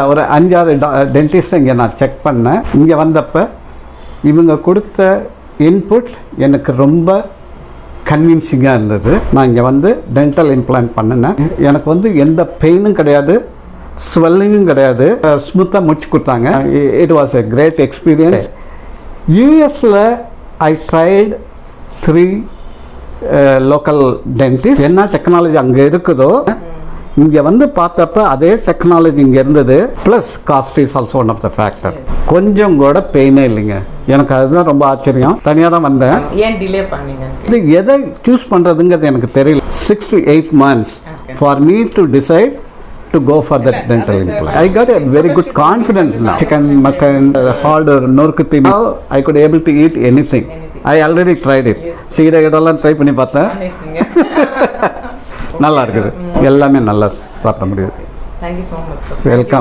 ஒரு அஞ்சாறு டென்டிஸ்ட் இங்கே நான் செக் பண்ணேன். இங்கே வந்தப்போ இவங்க கொடுத்த இன்புட் எனக்கு ரொம்ப கன்வின்சிங்காக இருந்தது. நான் இங்கே வந்து டென்டல் இம்ப்ளான்ட் பண்ணினேன். எனக்கு வந்து எந்த பெயினும் கிடையாது ஸ்வெல்லிங்கும் கிடையாது. ஸ்மூத்தாக முடிச்சு கொடுத்தாங்க. It was a great experience யூஎஸில் I tried three local dentist என்ன டெக்னாலஜி அங்கே இருக்குதோ இங்கே வந்து பார்த்தப்ப அதே டெக்னாலஜி இங்கே இருந்தது plus cost is also one of the factor கொஞ்சம் கூட பெயினே இல்லைங்க. எனக்கு அதுதான் ரொம்ப ஆச்சரியம். தனியாக தான் வந்தேன். ஏன் டிலே பண்ணீங்க? இது எதை சூஸ் பண்ணுறதுங்கிறது எனக்கு தெரியல. Six to eight months for me to decide to go for that dental implant I got a very good confidence chicken mutton hard நொறுக்கு தீமா I could able to eat anything I already tried it சீடை இடம்லாம் try பண்ணி பார்த்தேன். நல்லா இருக்குது. எல்லாமே நல்லா சாப்பிட முடியுது. வெல்கம்